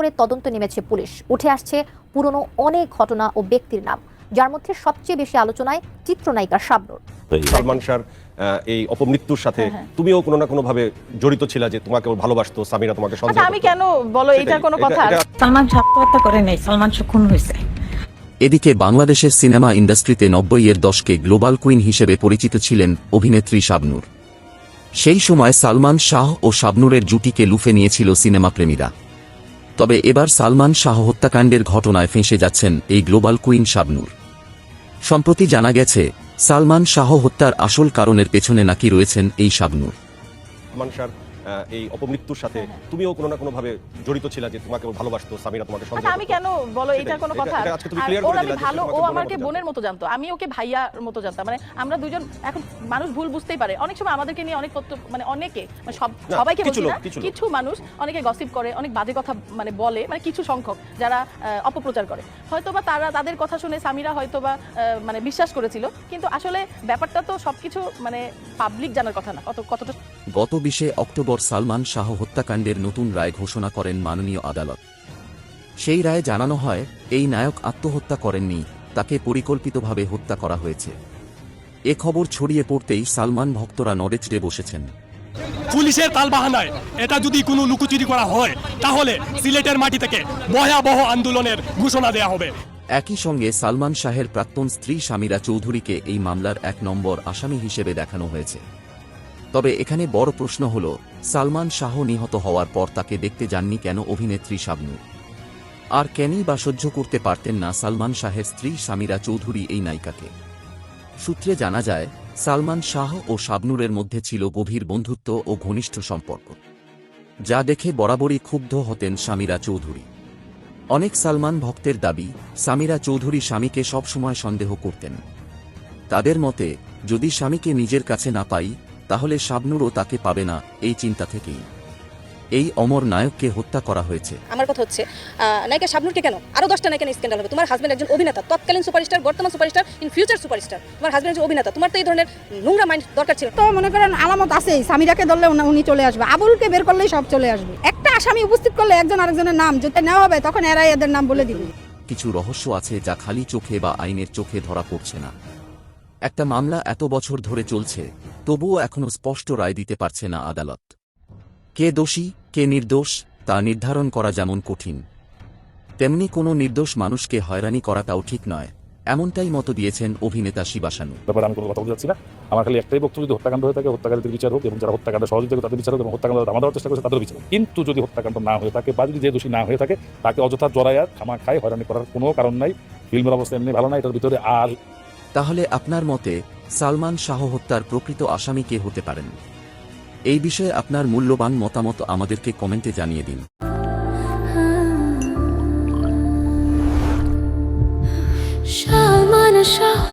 করে তদন্ত নেমেছে পুলিশ। উঠে আসছে পুরনো অনেক ঘটনা ও ব্যক্তির নাম যার মধ্যে সবচেয়ে বেশি আলোচনায় চিত্রনায়িকা শাবনুর। সালমান শাহর এই অপমৃত্যুর সাথে হ্যাঁ, তুমিও কোনো না কোনো ভাবে জড়িত ছিলা যে তোমাকে ও ভালোবাসতো সামিরা তোমাকে সন্দেহ আচ্ছা আমি কেন বলো এটা কোনো কথা সালমান শাহ আত্মহত্যা করে নাই সালমান শাহ খুন হয়েছে। এদিকে বাংলাদেশের সিনেমা ইন্ডাস্ট্রিতে নব্বইয়ের দশকে গ্লোবাল কুইন হিসেবে পরিচিত ছিলেন অভিনেত্রী শাবনূর। সেই সময় সালমান শাহ ও শাবনূরের জুটিকে লুফে নিয়েছিল সিনেমা প্রেমীরা তবে এবার সালমান শাহ হত্যাকাণ্ডের ঘটনায় ফেঁসে যাচ্ছেন এই গ্লোবাল কুইন শাবনুর। সম্প্রতি জানা গেছে, সালমান শাহ হত্যার আসল কারণের পেছনে নাকি রয়েছেন এই শাবনূর। এই অপমৃত্যুর সাথে তুমিও কোনো না কোনো ভাবে জড়িত ছিলা যে তোমাকে ভালোবাসতো সামিরা তোমাকে সন্দেহ আচ্ছা আমি কেন বলো এটা কোনো কথা? আজকে তুমি ওর করে আমি দিলা ভালো ও আমাকে বোনের মতো জানতো? আমি ওকে ভাইয়ার মতো জানতাম। মানে আমরা দুজন এখন মানুষ ভুল বুঝতেই পারে। অনেক সময় আমাদেরকে নিয়ে অনেক মানে অনেকে মানে সব সবাইকে বলছি না কিছু মানুষ অনেকে গসিপ করে অনেক বাজে কথা মানে বলে মানে কিছু সংখ্যক যারা আহ, অপপ্রচার করে। হয়তোবা তারা তাদের কথা শুনে সামিরা হয়তোবা আহ, মানে বিশ্বাস করেছিল কিন্তু আসলে ব্যাপারটা তো সবকিছু মানে পাবলিক জানার কথা না কত কতটা গত বিশে অক্টোবর সালমান শাহ হত্যাকাণ্ডের নতুন রায় ঘোষণা করেন মাননীয় আদালত। সেই রায়ে জানানো হয় এই নায়ক আত্মহত্যা করেননি তাকে পরিকল্পিতভাবে হত্যা করা হয়েছে। এ খবর ছড়িয়ে পড়তেই সালমান ভক্তরা নড়েচড়ে বসেছেন। পুলিশের তালবাহানায় এটা যদি কোনো লুকোচুরি করা হয় তাহলে সিলেটের মাটি থেকে ভয়াবহ আন্দোলনের ঘোষণা দেয়া হবে। একই সঙ্গে সালমান শাহের প্রাক্তন স্ত্রী স্বামীরা চৌধুরীকে এই মামলার এক নম্বর আসামি হিসেবে দেখানো হয়েছে। তবে এখানে বড় প্রশ্ন হল, সালমান শাহ নিহত হওয়ার পর তাকে দেখতে যাননি কেন অভিনেত্রী শাবনূর? আর কেনই বা সহ্য করতে পারতেন না সালমান শাহের স্ত্রী স্বামীরা চৌধুরী এই নায়িকাকে? সূত্রে জানা যায়, সালমান শাহ ও শাবনূরের মধ্যে ছিল গভীর বন্ধুত্ব ও ঘনিষ্ঠ সম্পর্ক। যা দেখে বরাবরই ক্ষুব্ধ হতেন স্বামীরা চৌধুরী। অনেক সালমান ভক্তের দাবি, সামিরা চৌধুরী স্বামীকে সবসময় সন্দেহ করতেন। তাদের মতে, যদি স্বামীকে নিজের কাছে না পাই তাহলে শাবনুরও তাকে পাবে না এই চিন্তা থেকেই। এই অমর নায়ককে হত্যা করা হয়েছে। আমার কথা হচ্ছে নায়িকা শাবনুরকে কেন? আরও দশটা নায়িকা স্ক্যান্ডাল হবে। তোমার হাজবেন্ড একজন অভিনেতা তৎকালীন সুপারস্টার বর্তমান সুপারস্টার ইন ফিউচার সুপারস্টার তোমার হাজবেন্ড একজন অভিনেতা তোমার তো এই ধরনের নোংরা মাইন্ড দরকার ছিল। তো মনে করেন আলামত আছে সামিরাকে ধরলে উনি- উনি চলে আসবে। আবুলকে বের করলেই সব চলে আসবে। একটা আসামি উপস্থিত করলে একজন আরেকজনের নাম যদি নেওয়া হবে তখন এরাই এদের নাম বলে দিবে। কিছু রহস্য আছে যা খালি চোখে বা আইনের চোখে ধরা পড়ছে না। একটা মামলা এত বছর ধরে চলছে তবুও এখনও স্পষ্ট রায় দিতে পারছে না আদালত। কে দোষী কে নির্দোষ তা নির্ধারণ করা যেমন কঠিন। তেমনি কোনো নির্দোষ মানুষকে হয়রানি করাটাও ঠিক নয় এমনটাই মতো দিয়েছেন অভিনেতা শিবাসানু ব্যাপারে আমি কোনো কথা বলতে না। আমার খালি একটাই বক্তব্য যদি হত্যাকাণ্ড হয়ে থাকে হত্যাকারীদের বিচার হোক এবং যারা হত্যাকাণ্ডে সহযোগিতা করে তাদের বিচার হোক এবং হত্যাকাণ্ড ধামা দেওয়ার চেষ্টা করছে তাদের বিচার কিন্তু যদি হত্যাকাণ্ড না হয়ে থাকে বা যদি যে দোষী না হয়ে থাকে তাকে অযথা জড়াইয়া খামা খায় হয়রানি করার কোনো কারণ নাই। ফিল্মের অবস্থা এমনি ভালো না এটার ভিতরে আর তাহলে আপনার মতে সালমান শাহ হত্যার প্রকৃত আসামি কে হতে পারেন? এই বিষয়ে আপনার মূল্যবান মতামত আমাদেরকে কমেন্টে জানিয়ে দিন।